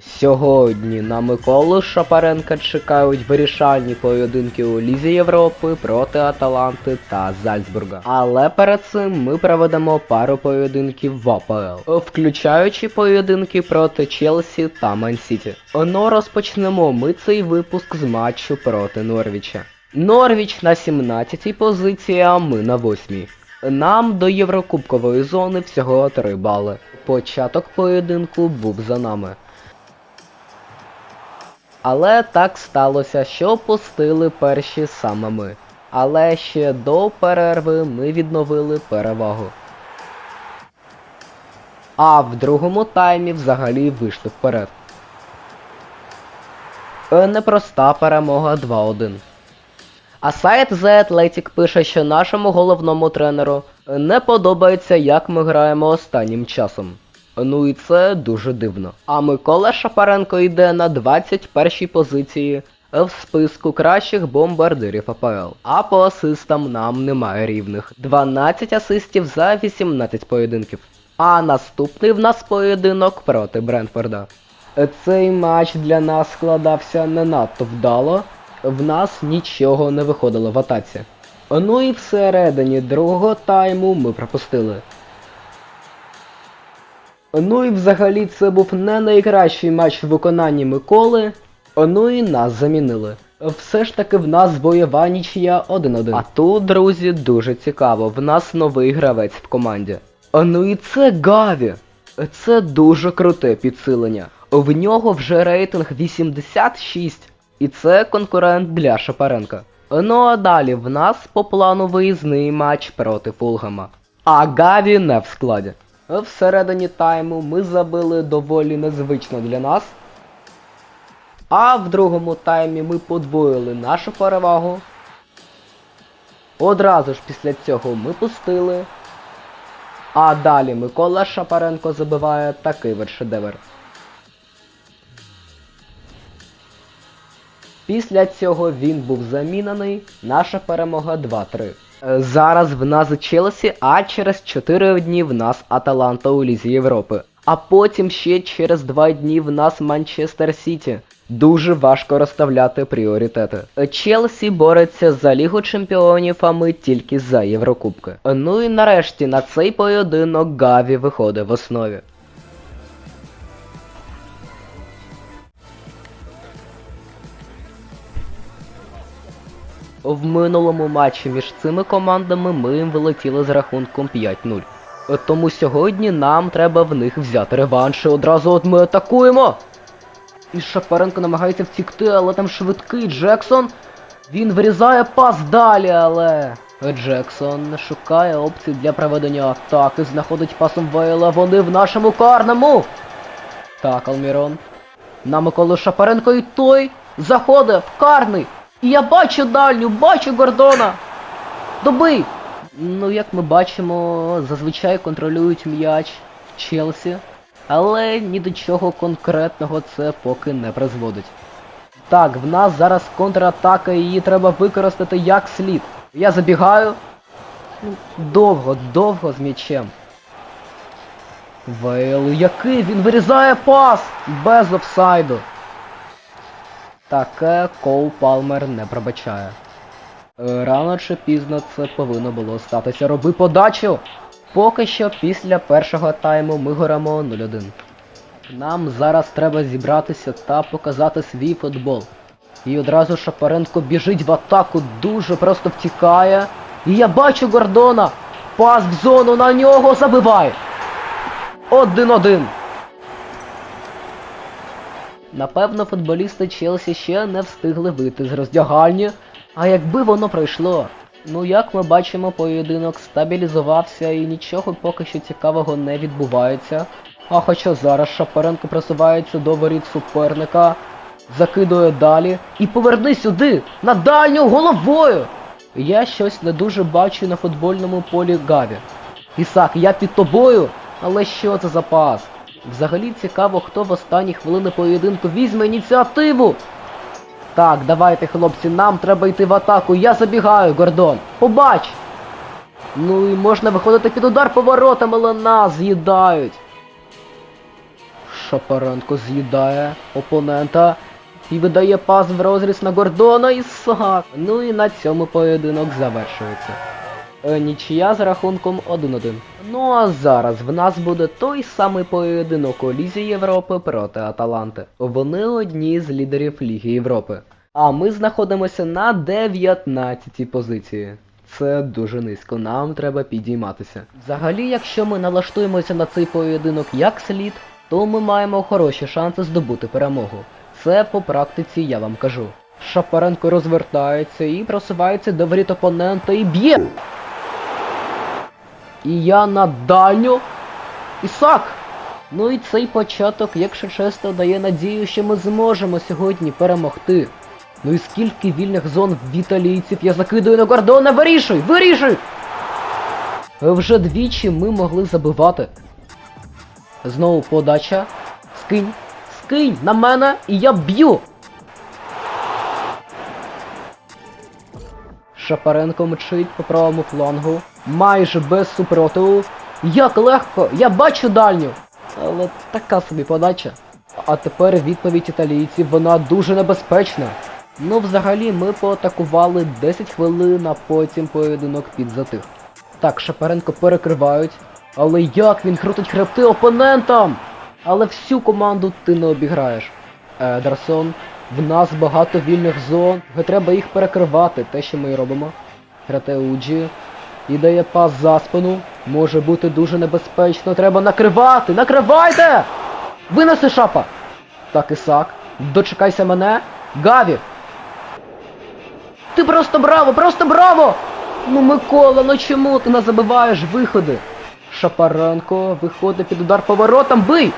Сьогодні на Миколу Шапаренка чекають вирішальні поєдинки у Лізі Європи проти Аталанти та Зальцбурга. Але перед цим ми проведемо пару поєдинків в АПЛ, включаючи поєдинки проти Челсі та Мансіті. Ну розпочнемо ми цей випуск з матчу проти Норвіча. Норвіч на 17-й позиції, а ми на 8-й. Нам до Єврокубкової зони всього 3 бали. Початок поєдинку був за нами. Але так сталося, що пустили перші саме ми. Але ще до перерви ми відновили перевагу. А в другому таймі взагалі вийшли вперед. Е, Непроста перемога 2-1. А сайт The Athletic пише, що нашому головному тренеру не подобається, як ми граємо останнім часом. Ну і це дуже дивно. А Микола Шапаренко йде на 21-й позиції в списку кращих бомбардирів АПЛ. А по асистам нам немає рівних. 12 асистів за 18 поєдинків. А наступний в нас поєдинок проти Брентфорда. Цей матч для нас складався не надто вдало, в нас нічого не виходило в атаці. Ну і всередині другого тайму ми пропустили. Ну і взагалі це був не найкращий матч в виконанні Миколи. Ну і нас замінили. Все ж таки в нас бойова нічия 1-1. А тут, друзі, дуже цікаво, в нас новий гравець в команді. Ну і це Гаві. Це дуже круте підсилення. В нього вже рейтинг 86, і це конкурент для Шапаренка. Ну а далі в нас по плану виїзний матч проти Фулгама. А Гаві не в складі. Всередині тайму ми забили доволі незвично для нас. А в другому таймі ми подвоїли нашу перевагу. Одразу ж після цього ми пустили. А далі Микола Шапаренко забиває такий от Після цього він був замінений, наша перемога 2-3. Е, Зараз в нас Челсі, а через 4 дні в нас Аталанта у Лізі Європи. А потім ще через 2 дні в нас Манчестер Сіті. Дуже важко розставляти пріоритети. Е, Челсі бореться за Лігу Чемпіонів, а ми тільки за Єврокубки. Е, Ну і нарешті на цей поєдинок Гаві виходить в основі. В минулому матчі між цими командами ми їм вилетіли з рахунком 5-0. Е, Тому сьогодні нам треба в них взяти реванш і одразу от ми атакуємо. І Шапаренко намагається втікти, але там швидкий Джексон. Він вирізає пас далі, але. Джексон шукає опцій для проведення атаки, знаходить пасом Вейла, вони в нашому карному. Так, Алмірон. На Миколу Шапаренко і той заходить в карний. І я бачу дальню, бачу Гордона. Добий! Ну, як ми бачимо, зазвичай контролюють м'яч Челсі, але ні до чого конкретного це поки не призводить. Так, в нас зараз контратака, її треба використати як слід. Я забігаю. Ну, довго, довго з м'ячем. Вейл, який він вирізає пас без офсайду. Таке Коу Палмер не пробачає. Е, Рано чи пізно це повинно було статися. Роби подачу! Поки що після першого тайму ми горемо 0-1. Нам зараз треба зібратися та показати свій футбол. І одразу Шапаренко біжить в атаку, дуже просто втікає. І я бачу Гордона! Пас в зону на нього забивай! 1-1. Напевно, футболісти Челсі ще не встигли вийти з роздягальні, а якби воно пройшло. Ну як ми бачимо, поєдинок стабілізувався і нічого поки що цікавого не відбувається. А хоча зараз Шапаренко просувається до воріт суперника, закидує далі і поверни сюди, на дальню головою! Я щось не дуже бачу на футбольному полі Гаві. Ісак, я під тобою, але що це за пас? Взагалі цікаво, хто в останні хвилини поєдинку візьме ініціативу. Так, давайте, хлопці, нам треба йти в атаку. Я забігаю, Гордон. Побач! Ну і можна виходити під удар поворотом, але нас з'їдають. Шапаренко з'їдає опонента і видає пас в розріз на Гордона і Сак. Ну і на цьому поєдинок завершується. Е, Нічия з рахунком 1-1. Ну а зараз в нас буде той самий поєдинок у Лізі Європи проти Аталанти. Вони одні з лідерів Ліги Європи. А ми знаходимося на 19-й позиції. Це дуже низько, нам треба підійматися. Взагалі, якщо ми налаштуємося на цей поєдинок як слід, то ми маємо хороші шанси здобути перемогу. Це по практиці я вам кажу. Шапаренко розвертається і просувається до воріт опонента і б'є. І я на дальню. Ісак! Ну і цей початок, якщо чесно, дає надію, що ми зможемо сьогодні перемогти. Ну і скільки вільних зон в італійців я закидую на Гордона, вирішуй! Вирішуй! Вже двічі ми могли забивати. Знову подача. Скинь. Скинь на мене і я б'ю. Шапаренко мчить по правому флангу. Майже без супротиву. Як легко! Я бачу дальню! Але така собі подача. А тепер відповідь італійців, вона дуже небезпечна. Ну, взагалі, ми поатакували 10 хвилин, а потім поєдинок підзатих. Так, Шапаренко перекривають. Але як він крутить хребти опонентам! Але всю команду ти не обіграєш. Едерсон, в нас багато вільних зон, треба їх перекривати, те, що ми і робимо. Гратеуджі. І дає пас за спину. Може бути дуже небезпечно. Треба накривати! Накривайте! Винеси шапа! Так, Ісак. Дочекайся мене. Гаві! Ти просто браво! Просто браво! Ну Микола, ну чому ти не забиваєш виходи? Шапаренко виходить під удар поворотом, бий!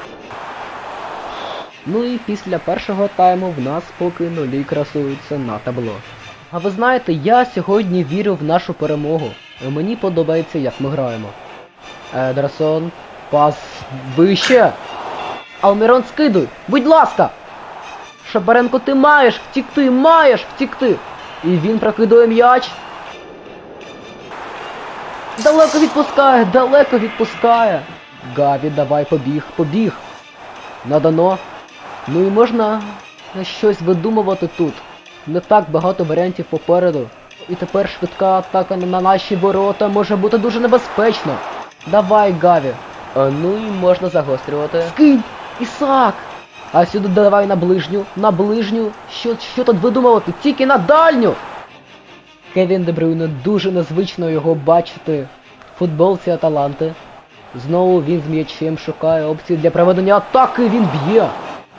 Ну і після першого тайму в нас поки нулі красуються на табло. А ви знаєте, я сьогодні вірю в нашу перемогу. Мені подобається, як ми граємо. Едерсон, пас вище. Алмірон скидуй, будь ласка! Шапаренко, ти маєш втікти, маєш втікти! І він прокидує м'яч. Далеко відпускає, далеко відпускає. Гаві, давай побіг, побіг. Надано. Ну і можна щось видумувати тут. Не так багато варіантів попереду. І тепер швидка атака на наші ворота може бути дуже небезпечно. Давай, Гаві. А, ну і можна загострювати. Скинь! Ісак! А сюди давай на ближню, на ближню. Що, що тут видумувати? Тільки на дальню! Кевін Дебрюйне дуже незвично його бачити футболці Аталанти. Знову він з м'ячем шукає опції для проведення атаки, він б'є.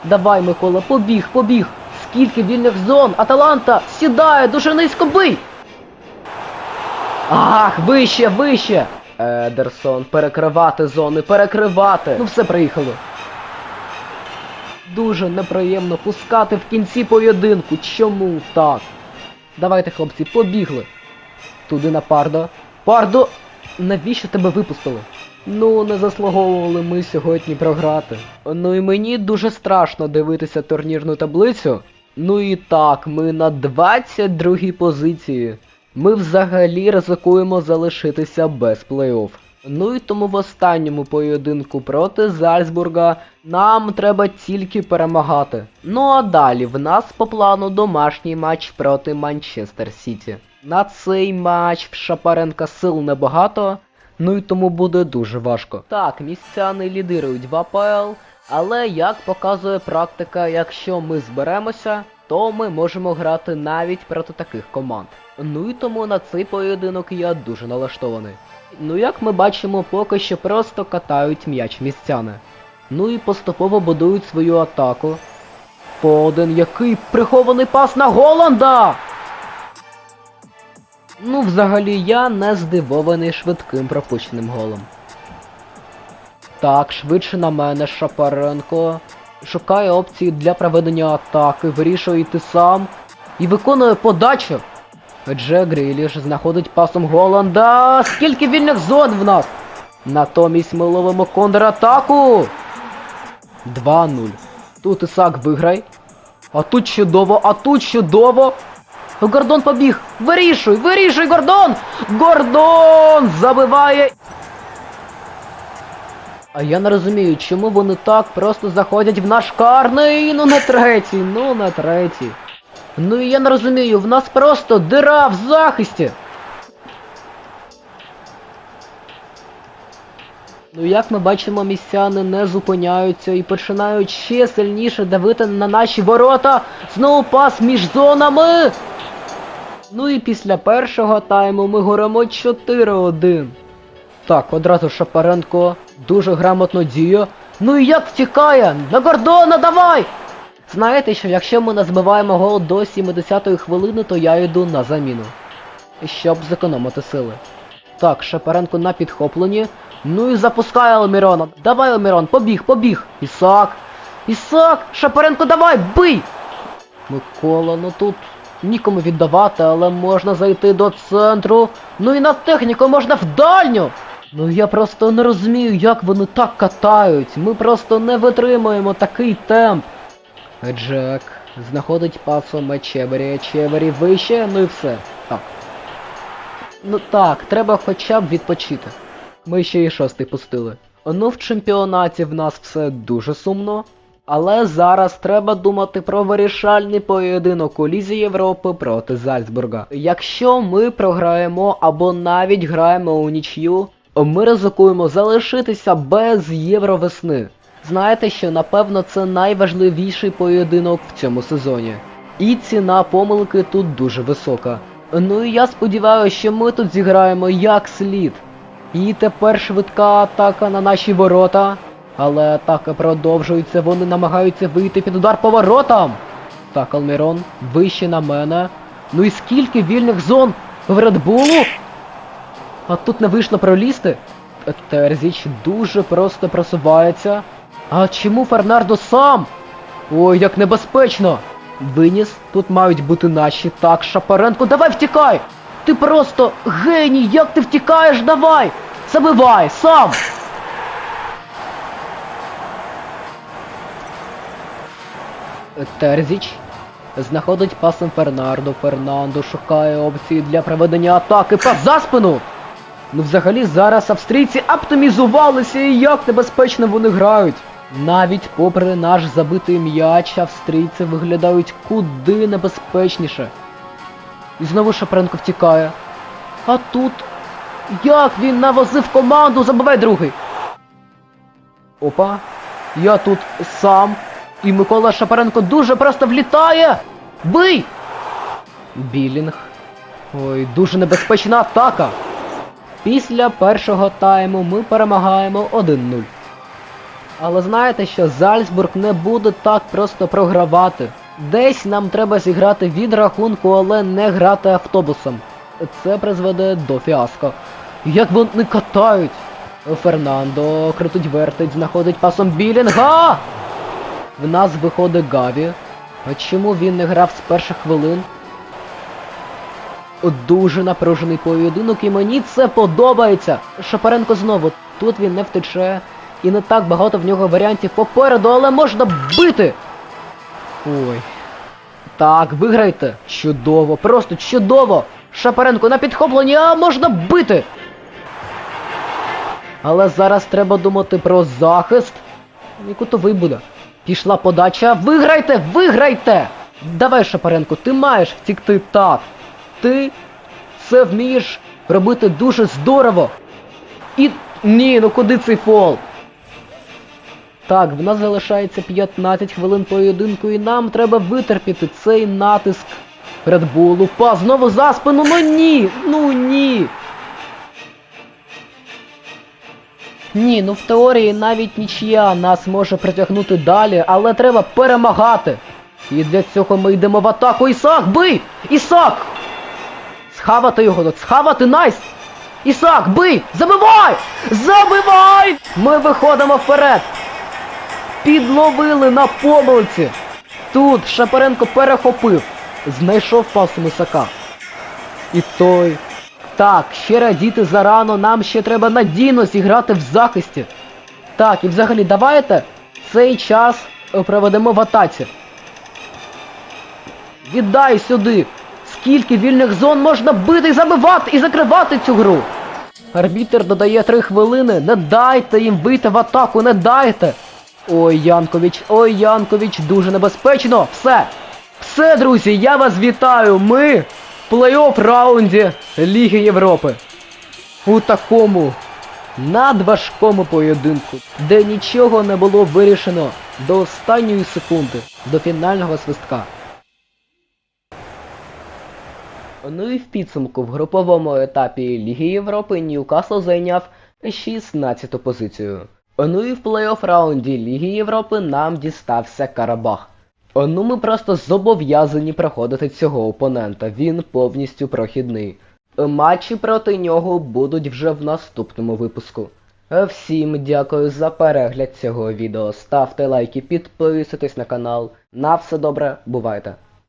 Давай, Микола, побіг, побіг. Скільки вільних зон, Аталанта сідає, дуже низько бий. Ах, вище, вище. Едерсон, перекривати зони, перекривати. Ну все, приїхали. Дуже неприємно пускати в кінці поєдинку. Чому так? Давайте, хлопці, побігли. Туди на Пардо. Пардо! Навіщо тебе випустили? Ну, не заслуговували ми сьогодні програти. Ну і мені дуже страшно дивитися турнірну таблицю. Ну і так, ми на 22-й позиції. Ми взагалі ризикуємо залишитися без плей-офф. Ну і тому в останньому поєдинку проти Зальцбурга нам треба тільки перемагати. Ну а далі в нас по плану домашній матч проти Манчестер Сіті. На цей матч в Шапаренка сил небагато, ну і тому буде дуже важко. Так, місцяни лідирують в АПЛ, але як показує практика, якщо ми зберемося, то ми можемо грати навіть проти таких команд. Ну і тому на цей поєдинок я дуже налаштований. Ну як ми бачимо, поки що просто катають м'яч місцяни. Ну і поступово будують свою атаку. Фоден, який прихований пас на Голланда! Ну, взагалі, я не здивований швидким пропущеним голом. Так, швидше на мене Шапаренко. Шукає опції для проведення атаки, вирішує йти сам. І виконує подачу. Дже Гріліш знаходить пасом Голланда. Скільки вільних зон в нас? Натомість ми ловимо контратаку. 2-0. Тут Ісак виграй. А тут чудово, а тут чудово. Гордон побіг. Вирішуй, вирішуй, Гордон! Гордон забиває. А я не розумію, чому вони так просто заходять в наш карний, ну на третій, ну на третій. Ну і я не розумію, в нас просто дира в захисті. Ну як ми бачимо, містяни не зупиняються і починають ще сильніше давити на наші ворота. Знову пас між зонами. Ну і після першого тайму ми горимо 4-1. Так, одразу Шапаренко дуже грамотно діє. Ну і як втікає? На Гордона давай! Знаєте, що якщо ми не збиваємо гол до 70-ї хвилини, то я йду на заміну. Щоб зекономити сили. Так, Шапаренко на підхопленні. Ну і запускає Алмірона. Давай, Алмірон, побіг, побіг. Ісак. Ісак! Шапаренко, давай, бий! Микола, ну тут нікому віддавати, але можна зайти до центру. Ну і на техніку можна в дальню. Ну я просто не розумію, як вони так катають. Ми просто не витримуємо такий темп. Джек знаходить пасом Чебері, Чебері вище, ну і все. Так. Ну так, треба хоча б відпочити. Ми ще і шостий пустили. Ну в чемпіонаті в нас все дуже сумно. Але зараз треба думати про вирішальний поєдинок у Лізі Європи проти Зальцбурга. Якщо ми програємо або навіть граємо у нічю, ми ризикуємо залишитися без євровесни. Знаєте, що напевно це найважливіший поєдинок в цьому сезоні. І ціна помилки тут дуже висока. Ну і я сподіваюся, що ми тут зіграємо як слід. І тепер швидка атака на наші ворота. Але атака продовжується, вони намагаються вийти під удар по воротам. Так, Алмірон, вище на мене. Ну і скільки вільних зон в Редбулу? А тут не вийшло пролізти. Терзіч дуже просто просувається. А чому Фернардо сам? Ой, як небезпечно! Виніс, тут мають бути наші. Так, Шапаренко, давай втікай! Ти просто геній, як ти втікаєш, давай! Забивай, сам! Терзіч знаходить пасом Фернардо. Фернандо шукає опції для проведення атаки. Пас за спину! Ну взагалі зараз австрійці оптимізувалися і як небезпечно вони грають. Навіть попри наш забитий м'яч, австрійці виглядають куди небезпечніше. І знову Шапренко втікає. А тут. Як він навозив команду, забивай другий. Опа. Я тут сам. І Микола Шапаренко дуже просто влітає. Бий! Білінг. Ой, дуже небезпечна атака. Після першого тайму ми перемагаємо 1-0. Але знаєте, що Зальцбург не буде так просто програвати. Десь нам треба зіграти від рахунку, але не грати автобусом. Це призведе до фіаско. Як вони катають? Фернандо крутить вертить, знаходить пасом Білінга! В нас виходить Гаві. А чому він не грав з перших хвилин? Дуже напружений поєдинок і мені це подобається. Шапаренко знову. Тут він не втече. І не так багато в нього варіантів попереду, але можна бити! Ой. Так, виграйте. Чудово, просто чудово! Шапаренко на підхопленні, а можна бити! Але зараз треба думати про захист. І кутовий буде. Пішла подача. Виграйте! Виграйте! Давай, Шапаренко, ти маєш втікти так. Ти це вмієш робити дуже здорово. І. Ні, ну куди цей фол? Так, в нас залишається 15 хвилин поєдинку і нам треба витерпіти цей натиск Редбулу. Па, знову за спину, ну ні! Ну ні! Ні, ну в теорії навіть нічия нас може притягнути далі, але треба перемагати. І для цього ми йдемо в атаку. Ісак, бий! Ісак! Схавати його тут, схавати найс! Ісак, бий! Забивай! Забивай! Ми виходимо вперед! Підловили на помилці! Тут Шапаренко перехопив, знайшов пасу Ісака. І той. Так, ще радіти зарано, нам ще треба надійно зіграти в захисті. Так, і взагалі давайте цей час проведемо в атаці. Віддай сюди! Скільки вільних зон можна бити і забивати і закривати цю гру! Арбітер додає три хвилини. Не дайте їм вийти в атаку, не дайте. Ой, Янкович, ой, Янкович, дуже небезпечно. Все. Все, друзі, я вас вітаю. Ми в плей-офф раунді Ліги Європи. У такому надважкому поєдинку, де нічого не було вирішено до останньої секунди, до фінального свистка. Ну і в підсумку в груповому етапі Ліги Європи Ньюкасл зайняв 16-ту позицію. Ну і в плей-офф раунді Ліги Європи нам дістався Карабах. Ну ми просто зобов'язані проходити цього опонента, він повністю прохідний. Матчі проти нього будуть вже в наступному випуску. Всім дякую за перегляд цього відео. Ставте лайки, підписуйтесь на канал. На все добре, бувайте!